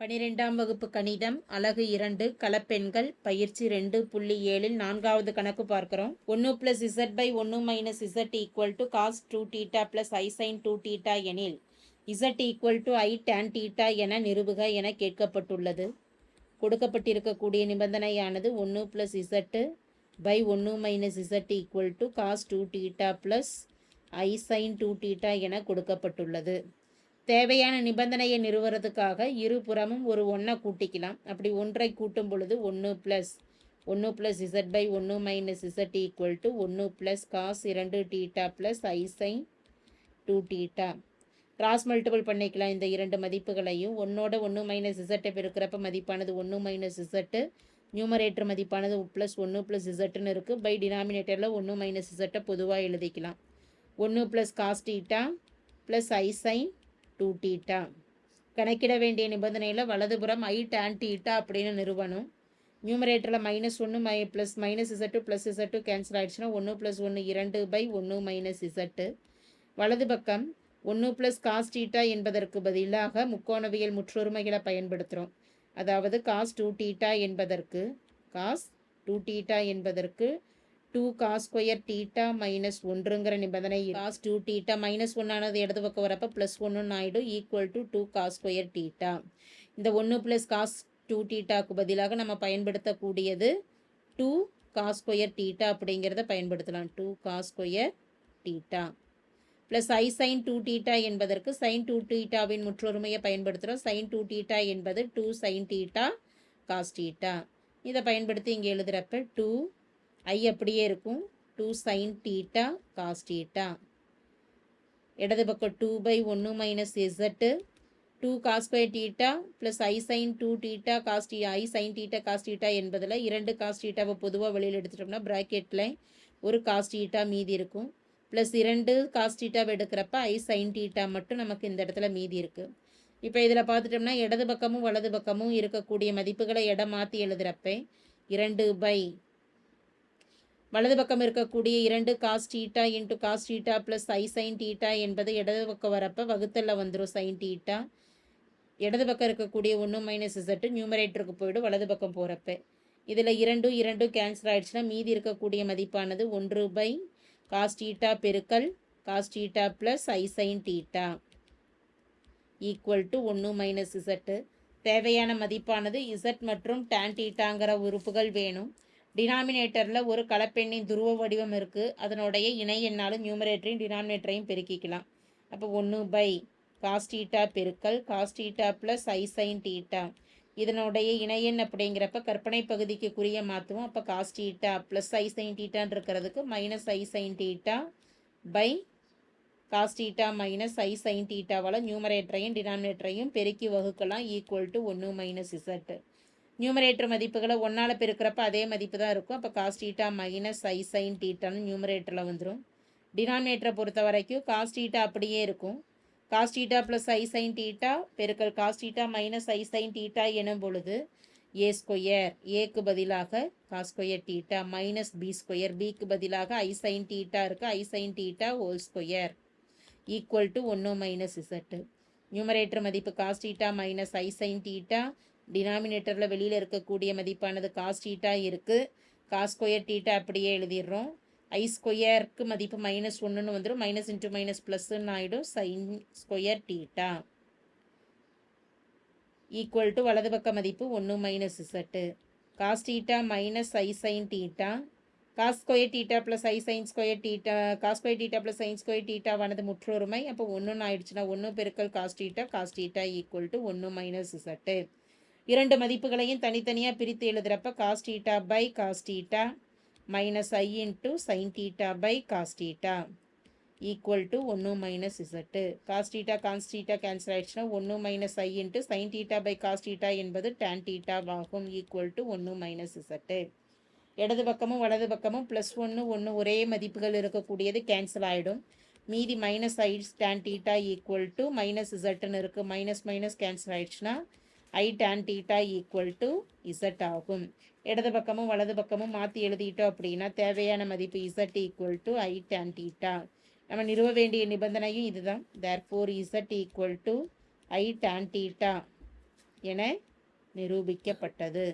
பனிரெண்டாம் வகுப்பு கணிதம் அலகு இரண்டு கலப்பெண்கள் பயிற்சி ரெண்டு புள்ளி ஏழில் நான்காவது கணக்கு பார்க்கிறோம். ஒன்று பிளஸ் இசட் பை ஒன்று minus Z equal to cos two theta plus i sine two theta எனில் Z equal to i tan theta என நிறுவுக என கேட்கப்பட்டுள்ளது. கொடுக்கப்பட்டிருக்கக்கூடிய நிபந்தனையானது ஒன்று பிளஸ் இசட்டு பை ஒன்று minus Z equal to cos two theta plus i sine two theta என கொடுக்கப்பட்டுள்ளது. தேவையான நிபந்தனையை நிறுவுறதுக்காக இருபுறமும் ஒரு ஒன்றை கூட்டிக்கலாம். அப்படி ஒன்றை கூட்டும் பொழுது ஒன்று ப்ளஸ் ஒன்று ப்ளஸ் இசட் பை ஒன்று மைனஸ் இசட் ஈக்குவல் டு ஒன்று ப்ளஸ் காஸ் இரண்டு theta plus i sine two theta cross multiple பண்ணிக்கலாம். இந்த இரண்டு மதிப்புகளையும். ஒன்னோட ஒன்று மைனஸ் இசட்டை பெருக்கிறப்ப மதிப்பானது ஒன்று மைனஸ் இசட்டு நியூமரேட்டர் மதிப்பானது ப்ளஸ் ஒன்று ப்ளஸ் இசட்டுன்னு இருக்குது பை டினாமினேட்டரில் ஒன்று மைனஸ் இசட்டை பொதுவாக எழுதிக்கலாம். ஒன்று plus cos theta plus i sine two theta கணக்கிட வேண்டிய நிபந்தனையில் வலதுபுறம் ஐ டேன் டீட்டா அப்படின்னு நிறுவனம் நியூமரேட்டரில் மைனஸ் ஒன்று my plus minus Z plus Z cancel ஆகிடுச்சுன்னா ஒன்று ப்ளஸ் ஒன்று இரண்டு பை ஒன்று மைனஸ் இசட்டு வலது பக்கம் ஒன்று ப்ளஸ் காஸ் டீட்டா என்பதற்கு பதிலாக முக்கோணவியல் முற்றொருமைகளை பயன்படுத்துகிறோம் அதாவது காஸ் டூ டீட்டா என்பதற்கு காஸ் டூ டீட்டா என்பதற்கு two cos square theta minus ஒன்றுங்கிற நிபந்தனை காஸ் டூ டீட்டா மைனஸ் ஒன்னானது இடது பக்கம் வரப்போ ப்ளஸ் ஒன்றுன்னு ஆகிடும் equal to two cos square theta இந்த ஒன்று ப்ளஸ் காஸ் டூ டீட்டாக்கு பதிலாக நம்ம பயன்படுத்தக்கூடியது டூ காஸ் ஸ்கொயர் டீட்டா அப்படிங்கிறத பயன்படுத்தலாம். Two cos square theta plus i sine two theta என்பதற்கு சைன் டூ டீட்டாவின் முற்றொருமையை பயன்படுத்துகிறோம் சைன் டூ டீட்டா என்பது two sine theta cos theta இதை பயன்படுத்தி இங்கே எழுதுகிறப்ப டூ ஐ அப்படியே இருக்கும். Two sine theta cos theta இடது பக்கம் டூ பை ஒன்று minus z two cos by theta plus i sine two theta cos t i sine theta cos theta என்பதில் இரண்டு காஸ் டீட்டாவை பொதுவாக வெளியில் எடுத்துட்டோம்னா ப்ராக்கெட்டில் ஒரு காஸ் டீட்டா மீதி இருக்கும். ப்ளஸ் இரண்டு காஸ் டீட்டாவை எடுக்கிறப்ப ஐ சைன் டீட்டா மட்டும் நமக்கு இந்த இடத்துல மீதி இருக்குது இப்போ இதில் பார்த்துட்டோம்னா இடது பக்கமும் வலது பக்கமும் இருக்கக்கூடிய மதிப்புகளை இடம் மாற்றி எழுதுகிறப்ப இரண்டு பை வலது பக்கம் இருக்கக்கூடிய இரண்டு cos theta into cos theta plus i sine theta என்பது இடது பக்கம் வரப்போ வகுத்தலில் வந்துடும் சைன் டீட்டா இடது பக்கம் இருக்கக்கூடிய ஒன்று மைனஸ் இசட்டு நியூமரேட்டருக்கு போய்டும் வலது பக்கம் போகிறப்ப இதில் இரண்டும் இரண்டும் கேன்சல் ஆகிடுச்சுன்னா மீதி இருக்கக்கூடிய மதிப்பானது ஒன்று பை காஸ் டீட்டா பெருக்கல் cos theta plus i sine theta equal to ஒன்று மைனஸ் இசட்டு தேவையான மதிப்பானது இசட் மற்றும் டேன் டீட்டாங்கிற உறுப்புகள் வேணும். டினாமினேட்டரில் ஒரு கலப்பெண்ணின் துருவ வடிவம் இருக்குது அதனுடைய இணை எண்ணாலும் நியூமரேட்டரையும் டினாமினேட்டரையும் பெருக்கிக்கலாம். அப்போ ஒன்று பை காஸ்டீட்டா பெருக்கல் cos theta plus i theta இதனுடைய இணையன் அப்படிங்கிறப்ப கற்பனை பகுதிக்கு குறிய மாற்றுவோம் அப்போ cos theta plus i sine டீட்டான் இருக்கிறதுக்கு minus i theta by cos theta minus i sine டீட்டாவால் நியூமரேட்டரையும் டினாமினேட்டரையும் பெருக்கி வகுக்கலாம். ஈக்குவல் டு ஒன்று மைனஸ் இசட்டு நியூமரேட்டர் மதிப்புகளை ஒன்றால் பெருக்கிறப்ப அதே மதிப்பு தான் இருக்கும். அப்போ cos theta minus i sine டீட்டான்னு நியூமரேட்டரில் வந்துடும் டினாமினேட்டரை பொறுத்த வரைக்கும் காஸ் டீட்டா அப்படியே இருக்கும். Cos theta plus i sine theta பெருக்கல் cos theta minus i sine theta எனும் பொழுது ஏ ஸ்கொயர் ஏக்கு பதிலாக cos square theta minus B square பிக்கு பதிலாக ஐ சைன் டீட்டா இருக்குது i sine theta whole square equal to ஒன்று மைனஸ் இசட்டு நியூமரேட்டர் மதிப்பு cos theta minus i sine theta டினாமினேட்டரில் வெளியில் இருக்கக்கூடிய மதிப்பானது காஸ் டீட்டா இருக்குது காஸ் ஸ்கொயர் டீட்டா அப்படியே எழுதிடுறோம். ஐ ஸ்கொயருக்கு மதிப்பு மைனஸ் ஒன்றுன்னு வந்துடும் மைனஸ் இன்ட்டு மைனஸ் ப்ளஸ்ன்னு ஆகிடும் sine square theta equal to வலது பக்க மதிப்பு ஒன்று minus z cos theta minus i sine theta cos square theta plus i sine square theta cos square theta plus sine square டீட்டாவானது முற்றொருமை. அப்போ ஒன்றுன்னு ஆயிடுச்சுன்னா ஒன்று பெருக்கல் cos theta cos theta equal to ஒன்று மைனஸ் இசட்டு இரண்டு மதிப்புகளையும் தனித்தனியாக பிரித்து எழுதுகிறப்ப cos theta by cos theta minus i into sine theta by cos theta equal to ஒன்று minus z cos theta cos theta cancel ஆயிடுச்சுன்னா ஒன்று minus i into sine theta by cos theta என்பது tan theta ஆகும் equal to ஒன்று minus z இடது பக்கமும் வலது பக்கமும் ப்ளஸ் ஒன்று ஒன்று ஒரே மதிப்புகள் இருக்கக்கூடியது கேன்சல் ஆகிடும் மீதி minus i tan theta equal to minus இசட்டுன்னு இருக்குது மைனஸ் மைனஸ் கேன்சல் ஆயிடுச்சுன்னா i tan theta equal to z ஆகும். இடது பக்கமும் வலது பக்கமும் மாற்றி எழுதிட்டோம் அப்படின்னா தேவையான மதிப்பு z equal to i tan theta நம்ம நிறுவ வேண்டிய நிபந்தனையும் இதுதான். Therefore z equal to i tan theta என நிரூபிக்கப்பட்டது.